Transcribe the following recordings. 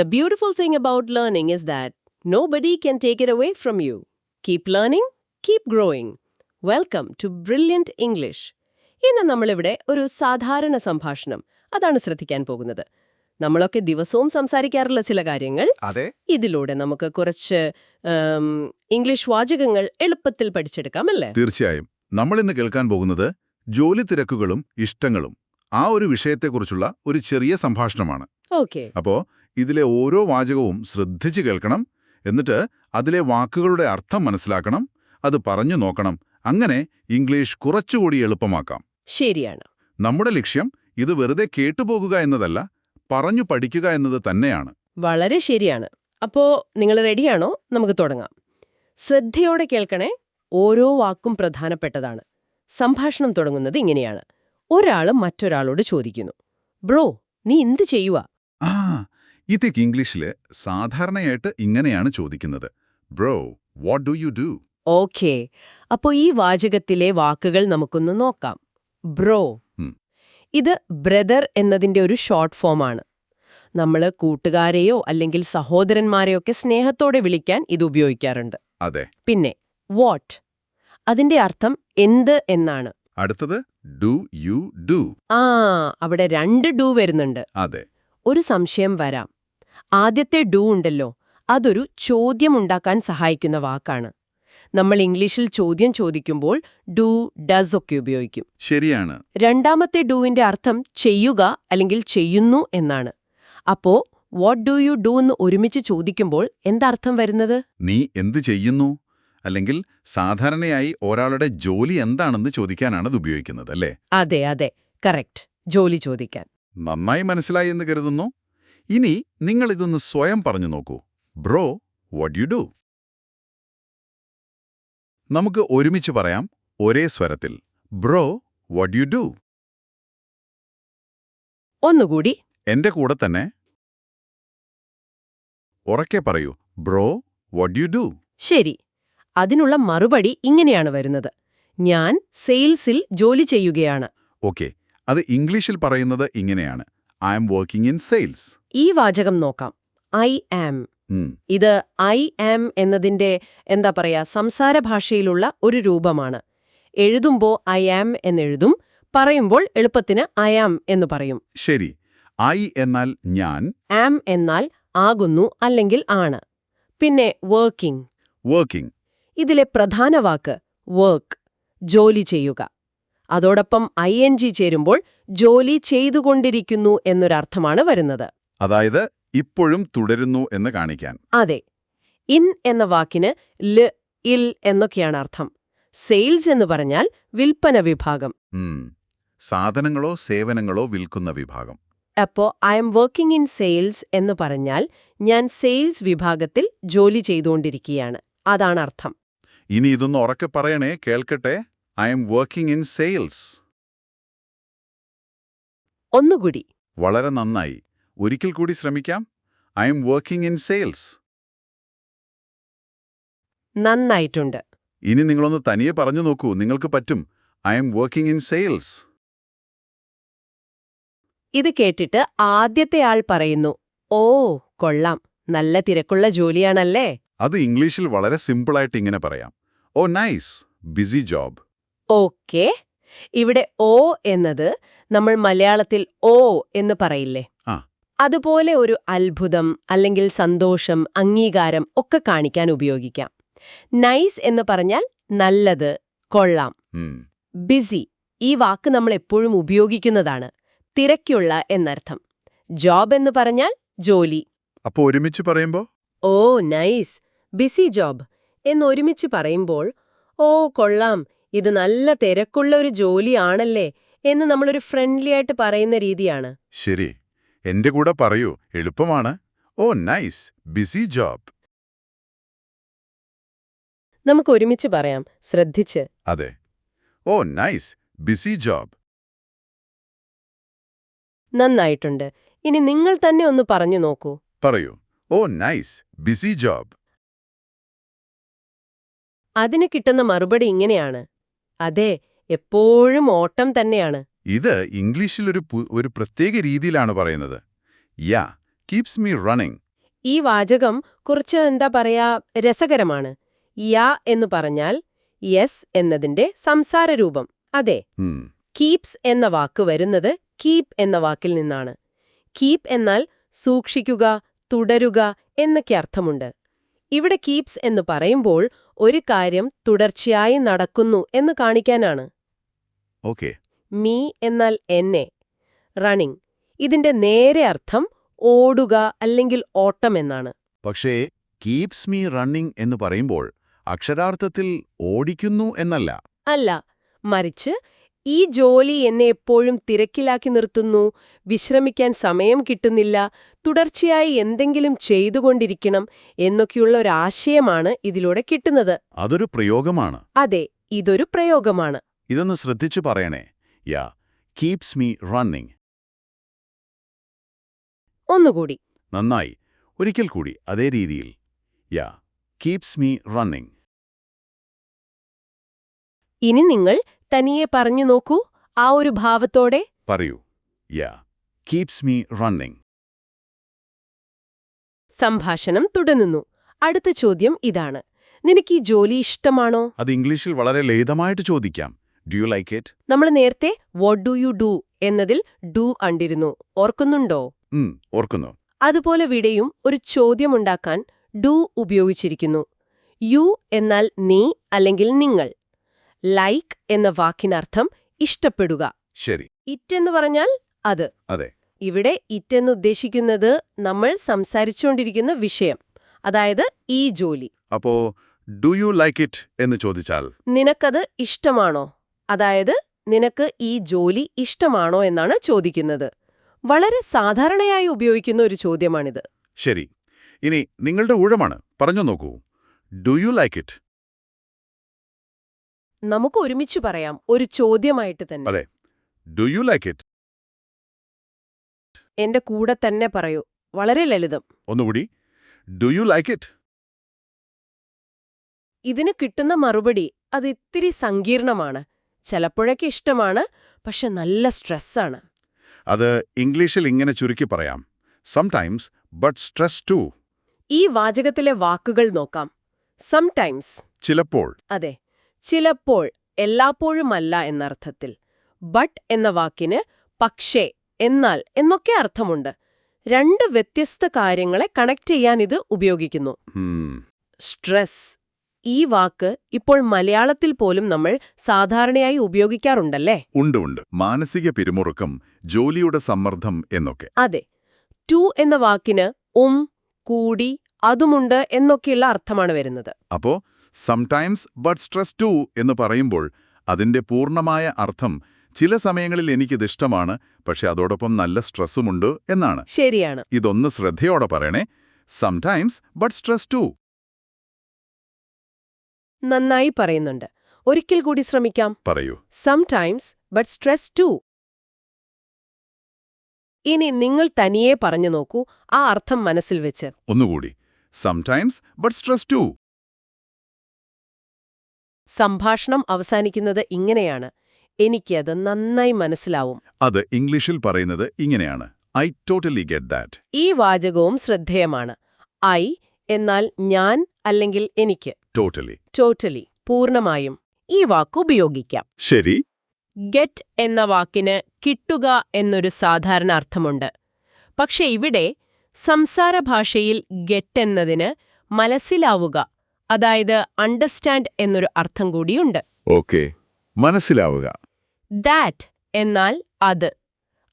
The beautiful thing about learning is that nobody can take it away from you. Keep learning, keep growing. Welcome to Brilliant English. ഇന്ന് നമ്മളിവിടെ ഒരു സാധാരണ സംഭാഷണം. അതാണ് ശ്രദ്ധിക്കാൻ പോകുന്നത്. നമ്മളൊക്കെ ദിവസവും സംസാരിക്കാറുള്ള ചില കാര്യങ്ങൾ. അതെ. ഇതിലൂടെ നമുക്ക് കുറച്ച് ഇംഗ്ലീഷ് വാചകങ്ങൾ എളുപ്പത്തിൽ പഠിച്ചെടുക്കാം അല്ലേ? തീർച്ചയായും. നമ്മൾ ഇന്ന് കേൾക്കാൻ പോകുന്നത് ജോലി തിരക്കുകളും ഇഷ്ടങ്ങളും. ആ ഒരു വിഷയത്തെക്കുറിച്ചുള്ള ഒരു ചെറിയ സംഭാഷണമാണ്. ഓക്കെ. അപ്പോ ഇതിലെ ഓരോ വാചകവും ശ്രദ്ധിച്ചു കേൾക്കണം എന്നിട്ട് അതിലെ വാക്കുകളുടെ അർത്ഥം മനസ്സിലാക്കണം അത് പറഞ്ഞു നോക്കണം. അങ്ങനെ ഇംഗ്ലീഷ് കുറച്ചുകൂടി എളുപ്പമാക്കാം. ശരിയാണ്. നമ്മുടെ ലക്ഷ്യം ഇത് വെറുതെ കേട്ടുപോകുക എന്നതല്ല പറഞ്ഞു പഠിക്കുക എന്നത് തന്നെയാണ്. വളരെ ശരിയാണ്. അപ്പോ നിങ്ങൾ റെഡിയാണോ? നമുക്ക് തുടങ്ങാം. ശ്രദ്ധയോടെ കേൾക്കണേ ഓരോ വാക്കും പ്രധാനപ്പെട്ടതാണ്. സംഭാഷണം തുടങ്ങുന്നത് ഇങ്ങനെയാണ്. ഒരാൾ മറ്റൊരാളോട് ചോദിക്കുന്നു. ബ്രോ നീ എന്ത് ചെയ്യുക ആ ഇതൊക്കെ ഇംഗ്ലീഷിൽ സാധാരണയായിട്ട് ഇങ്ങനെയാണ് ചോദിക്കുന്നത്. Bro what do you do okay. അപ്പോ ഈ വാചകത്തിലെ വാക്കുകൾ നമുക്കൊന്ന് നോക്കാം. ബ്രോ ഇത് ബ്രദർ എന്നതിന്റെ ഒരു ഷോർട്ട് ഫോമാണ്. നമ്മൾ കൂട്ടുകാരെയോ അല്ലെങ്കിൽ സഹോദരന്മാരെയൊക്കെ സ്നേഹത്തോടെ വിളിക്കാൻ ഇത് ഉപയോഗിക്കാറുണ്ട്. അതെ. പിന്നെ വാട്ട് അതിന്റെ അർത്ഥം എന്ത് എന്നാണ്. അടുത്തത് ഡു യു ഡു ആ അവിടെ രണ്ട് ഡു വരുന്നുണ്ട്. അതെ. ഒരു സംശയം വരാം. ആദ്യത്തെ ഡു ഉണ്ടല്ലോ അതൊരു ചോദ്യമുണ്ടാക്കാൻ സഹായിക്കുന്ന വാക്കാണ്. നമ്മൾ ഇംഗ്ലീഷിൽ ചോദ്യം ചോദിക്കുമ്പോൾ ഡു ഡസ് ഒക്കെ ഉപയോഗിക്കും. ശരിയാണ്. രണ്ടാമത്തെ ഡൂവിന്റെ അർത്ഥം ചെയ്യുക അല്ലെങ്കിൽ ചെയ്യുന്നു എന്നാണ്. അപ്പോ വാട്ട് ഡു യു ഡു എന്ന് ഒരുമിച്ച് ചോദിക്കുമ്പോൾ എന്താർത്ഥം വരുന്നത്? നീ എന്ത് ചെയ്യുന്നു? അല്ലെങ്കിൽ സാധാരണയായി ഒരാളുടെ ജോലി എന്താണെന്ന് ചോദിക്കാനാണ് ഇത് ഉപയോഗിക്കുന്നത് അല്ലേ? അതെ അതെ. കറക്റ്റ്. ജോലി ചോദിക്കാൻ. നന്നായി മനസ്സിലായി എന്ന് കരുതുന്നു. ഇനി നിങ്ങൾ ഇതൊന്ന് സ്വയം പറഞ്ഞു നോക്കൂ. ബ്രോ വട്ട് യു ഡു നമുക്ക് ഒരുമിച്ച് പറയാം ഒരേ സ്വരത്തിൽ. ബ്രോ വട്ട് യു ഡു ഒന്നുകൂടി. എന്റെ കൂടെ തന്നെ. ഉറക്കെ പറയൂ. ബ്രോ വട്ട് യു ഡു ശരി. അതിനുള്ള മറുപടി ഇങ്ങനെയാണ് വരുന്നത്. ഞാൻ സെയിൽസിൽ ജോലി ചെയ്യുകയാണ്. ഓക്കെ. അത് ഇംഗ്ലീഷിൽ പറയുന്നത് ഇങ്ങനെയാണ്. I am working in sales ഈ വാചകം നോക്കാം. ഐ ആം ഇത് ഐ ആം എന്നതിന്റെ എന്താ പറയാ സംസാര ഭാഷയിലുള്ള ഒരു രൂപമാണ്. എഴുതുമ്പോ ഐ ആം എന്നെഴുതും പറയുമ്പോൾ എളുപ്പത്തിന് ഐ ആം എന്ന് പറയും. ശരി. ഐ എന്നാൽ ഞാൻ. ആം എന്നാൽ ആകുന്നു അല്ലെങ്കിൽ ആണ്. പിന്നെ വർക്കിംഗ് വർക്കിംഗ് ഇതിലെ പ്രധാന വാക്ക് വർക്ക് ജോലി ചെയ്യുക. അതോടൊപ്പം ഐ എൻ ജി ചേരുമ്പോൾ ജോലി ചെയ്തുകൊണ്ടിരിക്കുന്നു എന്നൊരർത്ഥമാണ് വരുന്നത്. അതായത് ഇപ്പോഴും തുടരുന്നു എന്ന് കാണിക്കാൻ. അതെ. ഇൻ എന്ന വാക്കിന് ൽ ഇൽ എന്നൊക്കെയാണ് അർത്ഥം. സെയിൽസ് എന്ന് പറഞ്ഞാൽ വിൽപ്പന വിഭാഗം. സാധനങ്ങളോ സേവനങ്ങളോ വിൽക്കുന്ന വിഭാഗം. അപ്പോ I am working in sales എന്ന് പറഞ്ഞാൽ ഞാൻ സെയിൽസ് വിഭാഗത്തിൽ ജോലി ചെയ്തുകൊണ്ടിരിക്കുകയാണ്. അതാണ് അർത്ഥം. ഇനി ഇതൊന്ന് ഉറക്കെ പറയണേ കേൾക്കട്ടെ? I am working in sales ഒന്നുകൂടി. വളരെ നന്നായി. ഒരിക്കൽ കൂടി ശ്രമിക്കാം. I am working in sales നന്നായിട്ടുണ്ട്. ഇനി നിങ്ങളൊന്ന് തനിയെ പറഞ്ഞു നോക്കൂ. നിങ്ങൾക്ക് പറ്റും. I am working in sales ഇത് കേട്ടിട്ട് ആദ്യത്തെ ആൾ പറയുന്നു ഓ കൊള്ളാം. നല്ല തിരക്കുള്ള ജോലിയാണല്ലേ? അത് ഇംഗ്ലീഷിൽ വളരെ സിമ്പിളായിട്ട് ഇങ്ങനെ പറയാം. Oh nice. Busy job. Okay. ഇവിടെ ഓ എന്നത് നമ്മൾ മലയാളത്തിൽ ഓ എന്ന് പറയില്ലേ. അതുപോലെ ഒരു അത്ഭുതം അല്ലെങ്കിൽ സന്തോഷം അംഗീകാരം ഒക്കെ കാണിക്കാൻ ഉപയോഗിക്കാം. നൈസ് എന്ന് പറഞ്ഞാൽ നല്ലത് കൊള്ളാം. ബിസി ഈ വാക്ക് നമ്മൾ എപ്പോഴും ഉപയോഗിക്കുന്നതാണ്. തിരക്കുള്ള എന്നർത്ഥം. ജോബ് എന്ന് പറഞ്ഞാൽ ജോലി. അപ്പോൾ ഒരുമിച്ച് പറയുമ്പോ? Oh nice. Busy job. എന്നൊരുമിച്ച് പറയുമ്പോൾ ഓ കൊള്ളാം ഇത് നല്ല തിരക്കുള്ള ഒരു ജോലിയാണല്ലേ എന്ന് നമ്മളൊരു ഫ്രണ്ട്ലി ആയിട്ട് പറയുന്ന രീതിയാണ്. ശരി. എന്റെ കൂടെ പറയൂ. എളുപ്പമാണ്. Oh nice. Busy job. നമുക്ക് ഒരുമിച്ച് പറയാം. ശ്രദ്ധിച്ച്. അതെ. Oh nice. Busy job. നന്നായിട്ടുണ്ട്. ഇനി നിങ്ങൾ തന്നെ ഒന്ന് പറഞ്ഞു നോക്കൂ. പറയൂ. Oh nice. Busy job. അതിന് കിട്ടുന്ന മറുപടി ഇങ്ങനെയാണ്. അതെ എപ്പോഴും ഓട്ടം തന്നെയാണ്. ഇത് ഇംഗ്ലീഷിൽ ഒരു ഒരു പ്രത്യേക രീതിയിലാണ് പറയുന്നത്. യാ കീപ്സ് മീ റണ്ണിംഗ് ഈ വാചകം കുറച്ച് എന്താ പറയാ രസകരമാണ്. യാ എന്ന് പറഞ്ഞാൽ യെസ് എന്നതിന്റെ സംസാര രൂപം അതെ കീപ്സ് എന്ന വാക്ക് വരുന്നത് കീപ് എന്ന വാക്കിൽ നിന്നാണ്. കീപ് എന്നാൽ സൂക്ഷിക്കുക തുടരുക എന്നൊക്കെ അർത്ഥമുണ്ട്. ഇവിടെ കീപ്സ് എന്ന് പറയുമ്പോൾ ഒരു കാര്യം തുടർച്ചയായി നടക്കുന്നു എന്ന് കാണിക്കാനാണ്. ഓക്കെ. മീ എന്നാൽ എന്നെ. റണ്ണിംഗ് ഇതിന്റെ നേരെ അർത്ഥം ഓടുക അല്ലെങ്കിൽ ഓട്ടം എന്നാണ്. പക്ഷേ കീപ്സ് മീ റണ്ണിംഗ് എന്ന് പറയുമ്പോൾ അക്ഷരാർത്ഥത്തിൽ ഓടിക്കുന്നു എന്നല്ല. അല്ല. മറിച്ച് ഈ ജോലി എന്നെ എപ്പോഴും തിരക്കിലാക്കി നിർത്തുന്നു വിശ്രമിക്കാൻ സമയം കിട്ടുന്നില്ല തുടർച്ചയായി എന്തെങ്കിലും ചെയ്തുകൊണ്ടിരിക്കണം എന്നൊക്കെയുള്ള ഒരാശയമാണ് ഇതിലൂടെ കിട്ടുന്നത്. അതൊരു പ്രയോഗമാണ്. അതെ ഇതൊരു പ്രയോഗമാണ്. ഇതൊന്ന് ശ്രദ്ധിച്ചു പറയണേ. യാ കീപ്സ് മീ റണ്ണിംഗ് ഒന്നുകൂടി. നന്നായി. ഒരിക്കൽ കൂടി അതേ രീതിയിൽ. യാ കീപ്സ് മീ റണ്ണിംഗ് ഇനി നിങ്ങൾ തനിയെ പറഞ്ഞു നോക്കൂ ആ ഒരു ഭാവത്തോടെ. പറയൂ. യാ കീപ്സ് മീ റണ്ണിംഗ് സംഭാഷണം തുടരുന്നു. അടുത്ത ചോദ്യം ഇതാണ്. നിനക്ക് ഈ ജോലി ഇഷ്ടമാണോ? അത് ഇംഗ്ലീഷിൽ വളരെ ലളിതമായിട്ട് ചോദിക്കാം. ഡു യു ലൈക്ക് ഇറ്റ് നമ്മൾ നേരത്തെ വാട്ട് ഡു യു ഡു എന്നതിൽ ഡു കണ്ടിരുന്നു. ഓർക്കുന്നുണ്ടോ? ഓർക്കുന്നു. അതുപോലെ വിടെയും ഒരു ചോദ്യമുണ്ടാക്കാൻ ഡു ഉപയോഗിച്ചിരിക്കുന്നു. യു എന്നാൽ നീ അല്ലെങ്കിൽ നിങ്ങൾ. ലൈക്ക് എന്ന വാക്കിനർത്ഥം ഇഷ്ടപ്പെടുക. ശരി. ഇറ്റ് എന്ന് പറഞ്ഞാൽ അത്. അതെ. ഇവിടെ ഇറ്റ് എന്ന് ഉദ്ദേശിക്കുന്നത് നമ്മൾ സംസാരിച്ചുകൊണ്ടിരിക്കുന്ന വിഷയം അതായത് ഈ ജോലി. അപ്പോ ഡു യു ലൈക്ക് ഇറ്റ് എന്ന് ചോദിച്ചാൽ? നിനക്കത് ഇഷ്ടമാണോ? അതായത് നിനക്ക് ഈ ജോലി ഇഷ്ടമാണോ എന്നാണ് ചോദിക്കുന്നത്. വളരെ സാധാരണയായി ഉപയോഗിക്കുന്ന ഒരു ചോദ്യമാണിത്. ശരി. ഇനി നിങ്ങളുടെ ഊഴമാണ്. പറഞ്ഞു നോക്കൂ ഡു യു ലൈക്ക് ഇറ്റ് നമുക്ക് ഒരുമിച്ച് പറയാം ഒരു ചോദ്യമായിട്ട് തന്നെ. അതെ. ഡു യു ലൈക്ക് ഇറ്റ് എന്റെ കൂടെ തന്നെ പറയൂ. വളരെ ലളിതം. ഒന്നുകൂടി. ഡു യു ലൈക്ക് ഇറ്റ് ഇതിന് കിട്ടുന്ന മറുപടി അത് ഇത്തിരി സങ്കീർണമാണ്. ചിലപ്പോഴൊക്കെ ഇഷ്ടമാണ് പക്ഷെ നല്ല സ്ട്രെസ്സാണ്. അത് ഇംഗ്ലീഷിൽ ഇങ്ങനെ ചുരുക്കി പറയാം. സംടൈംസ് ബട്ട് സ്ട്രെസ് ടു ഈ വാചകത്തിലെ വാക്കുകൾ നോക്കാം. സംടൈംസ് ചിലപ്പോൾ. അതെ. ചിലപ്പോൾ എല്ലാപ്പോഴുമല്ല എന്നർത്ഥത്തിൽ. ബട്ട് എന്ന വാക്കിന് പക്ഷേ എന്നാൽ എന്നൊക്കെ അർത്ഥമുണ്ട്. രണ്ട് വ്യത്യസ്ത കാര്യങ്ങളെ കണക്ട് ചെയ്യാൻ ഇത് ഉപയോഗിക്കുന്നു. സ്ട്രെസ് ഈ വാക്ക് ഇപ്പോൾ മലയാളത്തിൽ പോലും നമ്മൾ സാധാരണയായി ഉപയോഗിക്കാറുണ്ടല്ലേ? ഉണ്ട് ഉണ്ട്. മാനസിക പിരിമുറുക്കം ജോലിയുടെ സമ്മർദ്ദം എന്നൊക്കെ. അതെ. ടു എന്ന വാക്കിന് ഉം കൂടി അതുമുണ്ട് എന്നൊക്കെയുള്ള അർത്ഥമാണ് വരുന്നത്. അപ്പോ സംടൈംസ് ബട്ട് സ്ട്രെസ് ടു എന്ന് പറയുമ്പോൾ അതിന്റെ പൂർണമായ അർത്ഥം ചില സമയങ്ങളിൽ എനിക്കിതിഷ്ടമാണ് പക്ഷെ അതോടൊപ്പം നല്ല സ്ട്രെസ്സുമുണ്ട് എന്നാണ്. ശരിയാണ്. ഇതൊന്ന് ശ്രദ്ധയോടെ പറയണേ. സംടൈംസ് ബട്ട് സ്ട്രെസ് ടു നന്നായി പറയുന്നുണ്ട്. ഒരിക്കൽ കൂടി ശ്രമിക്കാം. പറയൂ. സംടൈംസ് ബട്ട് സ്ട്രെസ് ടു ഇനി നിങ്ങൾ തനിയെ പറഞ്ഞു നോക്കൂ ആ അർത്ഥം മനസ്സിൽ വെച്ച്. ഒന്നുകൂടി. സംടൈംസ് ബട്ട് സ്ട്രെസ് ടു സംഭാഷണം അവസാനിക്കുന്നത് ഇങ്ങനെയാണ്. എനിക്കത് നന്നായി മനസ്സിലാവും. അത് ഇംഗ്ലീഷിൽ പറയുന്നത് ഇങ്ങനെയാണ്. I totally get that. ഈ വാചകവും ശ്രദ്ധേയമാണ്. ഐ എന്നാൽ ഞാൻ അല്ലെങ്കിൽ എനിക്ക്. ടോട്ടലി. ടോട്ടലി പൂർണമായും. ഈ വാക്ക് ഉപയോഗിക്കാം. ശരി. ഗെറ്റ് എന്ന വാക്കിന് കിട്ടുക എന്നൊരു സാധാരണ അർത്ഥമുണ്ട്. പക്ഷെ ഇവിടെ സംസാര ഭാഷയിൽ ഗെറ്റ് എന്നതിന് മനസ്സിലാവുക അതായത് അണ്ടർസ്റ്റാൻഡ് എന്നൊരു അർത്ഥം കൂടിയുണ്ട്. ഓക്കെ മനസ്സിലാവുക. ദാറ്റ് എന്നാൽ അത്.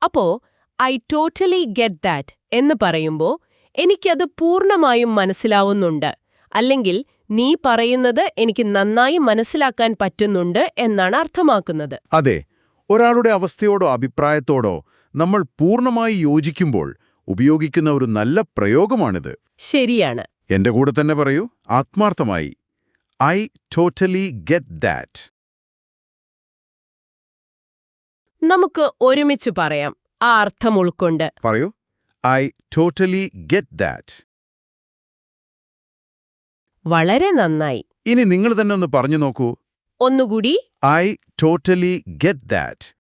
അപ്പോ ഐ ടോട്ടലി ഗെറ്റ് ദാറ്റ് എന്ന് പറയുമ്പോൾ എനിക്കത് പൂർണമായും മനസ്സിലാവുന്നുണ്ട്. അല്ലെങ്കിൽ നീ പറയുന്നത് എനിക്ക് നന്നായി മനസ്സിലാക്കാൻ പറ്റുന്നുണ്ട് എന്നാണ് അർത്ഥമാക്കുന്നത്. അതെ. ഒരാളുടെ അവസ്ഥയോടോ അഭിപ്രായത്തോടോ നമ്മൾ പൂർണമായി യോജിക്കുമ്പോൾ ഉപയോഗിക്കുന്ന ഒരു നല്ല പ്രയോഗമാണിത്. ശരിയാണ്. എന്റെ കൂടെ തന്നെ പറയൂ. ആത്മാർത്ഥമായി. ഐ ടോട്ടലി ഗെറ്റ് ദാറ്റ് നമുക്ക് ഒരുമിച്ച് പറയാം. ആ അർത്ഥം ഉൾക്കൊണ്ട്. പറയൂ. ഐ ടോട്ടലി ഗെറ്റ് ദാറ്റ് വളരെ നന്നായി. ഇനി നിങ്ങൾ തന്നെ ഒന്ന് പറഞ്ഞു നോക്കൂ. ഒന്നുകൂടി. ഐ ടോട്ടലി ഗെറ്റ് ദാറ്റ്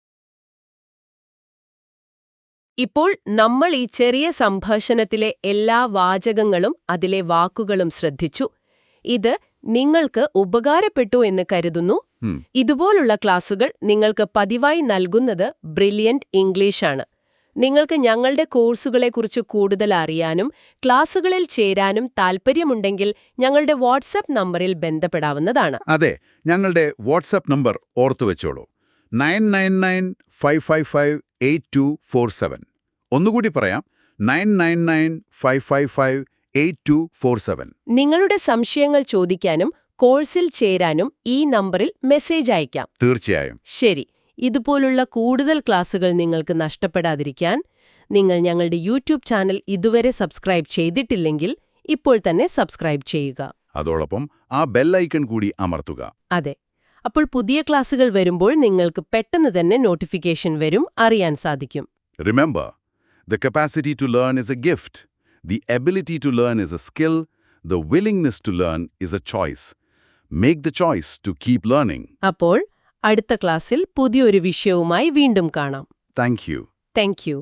ഇപ്പോൾ നമ്മൾ ഈ ചെറിയ സംഭാഷണത്തിലെ എല്ലാ വാചകങ്ങളും അതിലെ വാക്കുകളും ശ്രദ്ധിച്ചു. ഇത് നിങ്ങൾക്ക് ഉപകാരപ്പെട്ടു എന്ന് കരുതുന്നു. ഇതുപോലുള്ള ക്ലാസുകൾ നിങ്ങൾക്ക് പതിവായി നൽകുന്നത് ബ്രില്യന്റ് ഇംഗ്ലീഷാണ്. നിങ്ങൾക്ക് ഞങ്ങളുടെ കോഴ്സുകളെക്കുറിച്ച് കൂടുതൽ അറിയാനും ക്ലാസുകളിൽ ചേരാനും താൽപ്പര്യമുണ്ടെങ്കിൽ ഞങ്ങളുടെ വാട്സപ്പ് നമ്പറിൽ ബന്ധപ്പെടാവുന്നതാണ്. അതെ ഞങ്ങളുടെ വാട്സാപ്പ് നമ്പർ ഓർത്തു വെച്ചോളൂ nine nine nine five five five eight two four seven. ഒന്നുകൂടി പറയാം. Nine nine nine five five five eight two four seven. നിങ്ങളുടെ സംശയങ്ങൾ ചോദിക്കാനും കോഴ്സിൽ ചേരാനും ഈ നമ്പറിൽ മെസ്സേജ് അയക്കാം. തീർച്ചയായും. ശരി. ഇതുപോലുള്ള കൂടുതൽ ക്ലാസുകൾ നിങ്ങൾക്ക് നഷ്ടപ്പെടാതിരിക്കാൻ നിങ്ങൾ ഞങ്ങളുടെ യൂട്യൂബ് ചാനൽ ഇതുവരെ സബ്സ്ക്രൈബ് ചെയ്തിട്ടില്ലെങ്കിൽ ഇപ്പോൾ തന്നെ സബ്സ്ക്രൈബ് ചെയ്യുക. അതോടൊപ്പം ആ ബെല്ലൈക്കൺ കൂടി അമർത്തുക. അതെ. അപ്പോൾ പുതിയ ക്ലാസുകൾ വരുമ്പോൾ നിങ്ങൾക്ക് പെട്ടെന്ന് തന്നെ നോട്ടിഫിക്കേഷൻ വരും അറിയാൻ സാധിക്കും Remember, the capacity to learn is a gift. The ability to learn is a skill. The willingness to learn is a choice. Make the choice to keep learning. അപ്പോൾ അടുത്ത ക്ലാസ്സിൽ പുതിയൊരു വിഷയവുമായി വീണ്ടും കാണാം Thank you. Thank you